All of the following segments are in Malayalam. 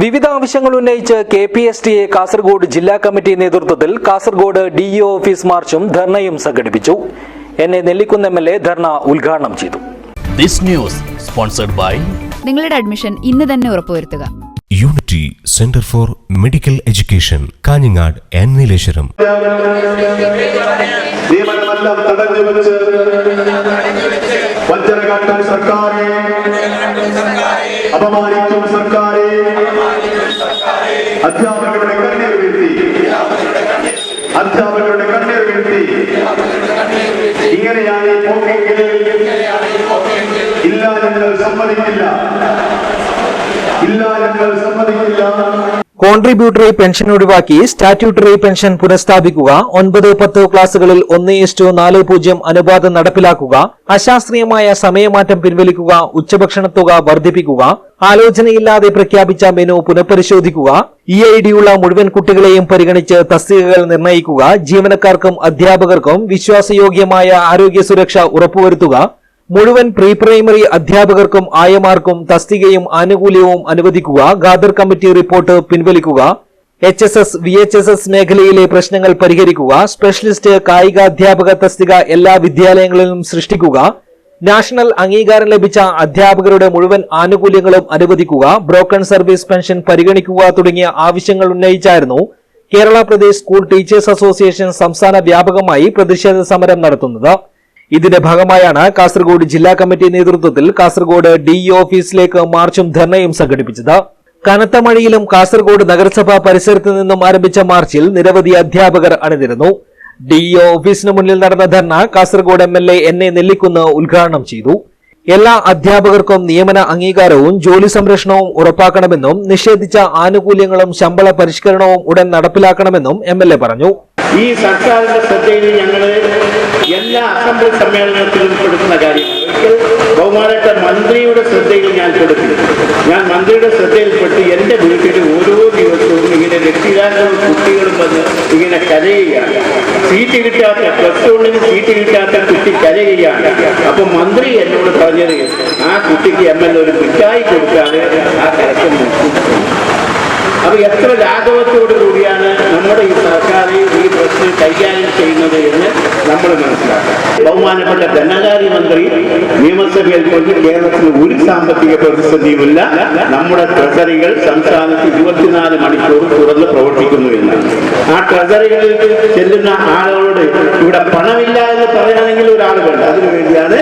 വിവിധ ആവശ്യങ്ങൾ ഉന്നയിച്ച് K P S T A Kasaragod ജില്ലാ കമ്മിറ്റി നേതൃത്വത്തിൽ കാസർഗോഡ് ഡി ഇ ഓഫീസ് മാർച്ചും ധർണയും സംഘടിപ്പിച്ചു. N A Nellikkunnu M L A dharna ഉദ്ഘാടനം ചെയ്തു. ദിസ് ന്യൂസ് സ്പോൺസർഡ് ബൈ നിങ്ങളുടെ അഡ്മിഷൻ ഇന്ന് തന്നെ ഉറപ്പുവരുത്തുക. Unity centre for medical education Kanhangad N Nileshwaram നിയമനമെല്ലാം തടഞ്ഞു വെച്ച് വഞ്ചന കാട്ടാൻ സർക്കാരെ. അപമാനിക്കും സർക്കാരെ. അധ്യാപകരുടെ കണ്ണീർ വീഴ്ത്തി. അധ്യാപകരുടെ കണ്ണീർ വീഴ്ത്തി. ഇങ്ങനെയാണ് പോക്കെങ്കിൽ ഇല്ല ഞങ്ങൾ സമ്മതിക്കില്ല. ഇല്ല ഞങ്ങൾ സമ്മതിക്കില്ല. കോൺട്രിബ്യൂട്ടറി പെൻഷൻ ഒഴിവാക്കി സ്റ്റാറ്റ്യൂട്ടറി പെൻഷൻ പുനഃസ്ഥാപിക്കുക. ഒൻപത് പത്ത് ക്ലാസുകളിൽ ഒന്ന് ഇസ്റ്റു നാല് പൂജ്യം അനുപാതം നടപ്പിലാക്കുക. അശാസ്ത്രീയമായ സമയമാറ്റം പിൻവലിക്കുക. ഉച്ചഭക്ഷണത്തുക വർദ്ധിപ്പിക്കുക. ആലോചനയില്ലാതെ പ്രഖ്യാപിച്ച മെനു പുനഃപരിശോധിക്കുക. ഇ ഐ ഡിയുള്ള മുഴുവൻ കുട്ടികളെയും പരിഗണിച്ച് തസ്തികകൾ നിർണയിക്കുക ജീവനക്കാർക്കും അധ്യാപകർക്കും വിശ്വാസയോഗ്യമായ ആരോഗ്യ സുരക്ഷ ഉറപ്പുവരുത്തുക. മുഴുവൻ പ്രീ പ്രൈമറി അധ്യാപകർക്കും ആയമാർക്കും തസ്തികയും ആനുകൂല്യവും അനുവദിക്കുക. Khader committee report പിൻവലിക്കുക. H S S V H S S മേഖലയിലെ പ്രശ്നങ്ങൾ പരിഹരിക്കുക. സ്പെഷ്യലിസ്റ്റ് കായിക അധ്യാപക തസ്തിക എല്ലാ വിദ്യാലയങ്ങളിലും സൃഷ്ടിക്കുക. നാഷണൽ അംഗീകാരം ലഭിച്ച അധ്യാപകരുടെ മുഴുവൻ ആനുകൂല്യങ്ങളും അനുവദിക്കുക. ബ്രോക്കൺ സർവീസ് പെൻഷൻ പരിഗണിക്കുക തുടങ്ങിയ ആവശ്യങ്ങൾ ഉന്നയിച്ചായിരുന്നു Kerala Pradesh school teachers association സംസ്ഥാന വ്യാപകമായി പ്രതിഷേധ സമരം നടത്തുന്നത്. ഇതിന്റെ ഭാഗമായാണ് കാസർഗോഡ് ജില്ലാ കമ്മിറ്റി നേതൃത്വത്തിൽ കാസർഗോഡ് ഡി ഓഫീസിലേക്ക് മാർച്ചും ധർണയും സംഘടിപ്പിച്ചത്. കനത്ത മഴയിലും കാസർഗോഡ് നഗരസഭാ പരിസരത്ത് നിന്നും ആരംഭിച്ച മാർച്ചിൽ നിരവധി അധ്യാപകർ അണിനിരന്നു. ഡി ഓഫീസിന് മുന്നിൽ നടന്ന ധർണ Kasaragod M L A N A Nellikkunnu ഉദ്ഘാടനം ചെയ്തു. എല്ലാ അധ്യാപകർക്കും നിയമന അംഗീകാരവും ജോലി സംരക്ഷണവും ഉറപ്പാക്കണമെന്നും നിഷേധിച്ച ആനുകൂല്യങ്ങളും ശമ്പള പരിഷ്കരണവും ഉടൻ നടപ്പിലാക്കണമെന്നും എം പറഞ്ഞു. ഈ സർക്കാരിന്റെ ശ്രദ്ധയിൽ ഞങ്ങൾ എല്ലാ അസംബ്ലി സമ്മേളനത്തിലും കൊടുക്കുന്ന കാര്യം ബഹുമാനപ്പെട്ട മന്ത്രിയുടെ ശ്രദ്ധയിൽ ഞാൻ കൊടുക്കും ഞാൻ മന്ത്രിയുടെ ശ്രദ്ധയിൽപ്പെട്ട് എന്റെ വീട്ടിൽ ഓരോ ദിവസവും ഇങ്ങനെ രക്ഷിതാക്കളും കുട്ടികളും വന്ന് ഇങ്ങനെ കരയുകയാണ്. സീറ്റ് കിട്ടാത്ത പ്ലസ് വണ്ണിന് സീറ്റ് കിട്ടാത്ത കുട്ടി കരയുകയാണ്. അപ്പൊ മന്ത്രി എന്നോട് പറഞ്ഞത് ആ കുട്ടിക്ക് എം എൽ ഒരു മിഠായി കൊടുത്താണ് ആ കരക്കം അപ്പൊ എത്ര ലാഘവത്തോടു കൂടിയാണ് നമ്മുടെ ഈ സർക്കാർ ഈ പ്രശ്നം കൈകാര്യം ചെയ്യുന്നത് എന്ന് ബഹുമാനപ്പെട്ട ധനകാര്യമന്ത്രി നിയമസഭയിൽ കൊണ്ട് കേരളത്തിൽ ഒരു സാമ്പത്തിക പ്രതിസന്ധിയുമില്ല. നമ്മുടെ ട്രഷറികൾ സംസ്ഥാനത്ത് ഇരുപത്തിനാല് മണിക്കൂർ തുറന്ന് പ്രവർത്തിക്കുന്നു എന്ന്. ആ ട്രഷറികളിൽ ചെല്ലുന്ന ആളുകളോട് ഇവിടെ പണമില്ല എന്ന് പറയുകയാണെങ്കിൽ ഒരാൾ വേണ്ട. അതിനുവേണ്ടിയാണ്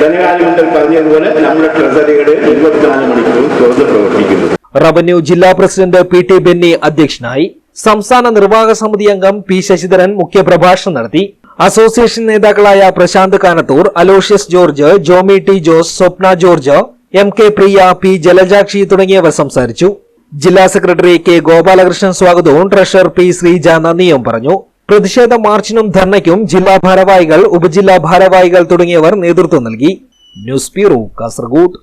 ധനകാര്യമന്ത്രി പറഞ്ഞതുപോലെ നമ്മുടെ ട്രഷറികൾ ഇരുപത്തിനാല് മണിക്കൂർ തുറന്ന് പ്രവർത്തിക്കുന്നു റവന്യൂ ജില്ലാ പ്രസിഡന്റ് പി ടി ബെന്നി അധ്യക്ഷനായി സംസ്ഥാന നിർവാഹക സമിതി അംഗം പി ശശിധരൻ മുഖ്യപ്രഭാഷണം നടത്തി. അസോസിയേഷൻ നേതാക്കളായ Prashanth Kanathur Aloysius George Jomy T Jose Swapna George M K Priya P Jalajakshi തുടങ്ങിയവർ സംസാരിച്ചു. ജില്ലാ സെക്രട്ടറി കെ ഗോപാലകൃഷ്ണൻ സ്വാഗതവും ട്രഷറർ പി ശ്രീജ നന്ദിയും പറഞ്ഞു. പ്രതിഷേധ മാർച്ചിനും ധർണയ്ക്കും ജില്ലാ ഭാരവാഹികൾ ഉപജില്ലാ ഭാരവാഹികൾ തുടങ്ങിയവർ നേതൃത്വം നൽകി. News bureau Kasaragod.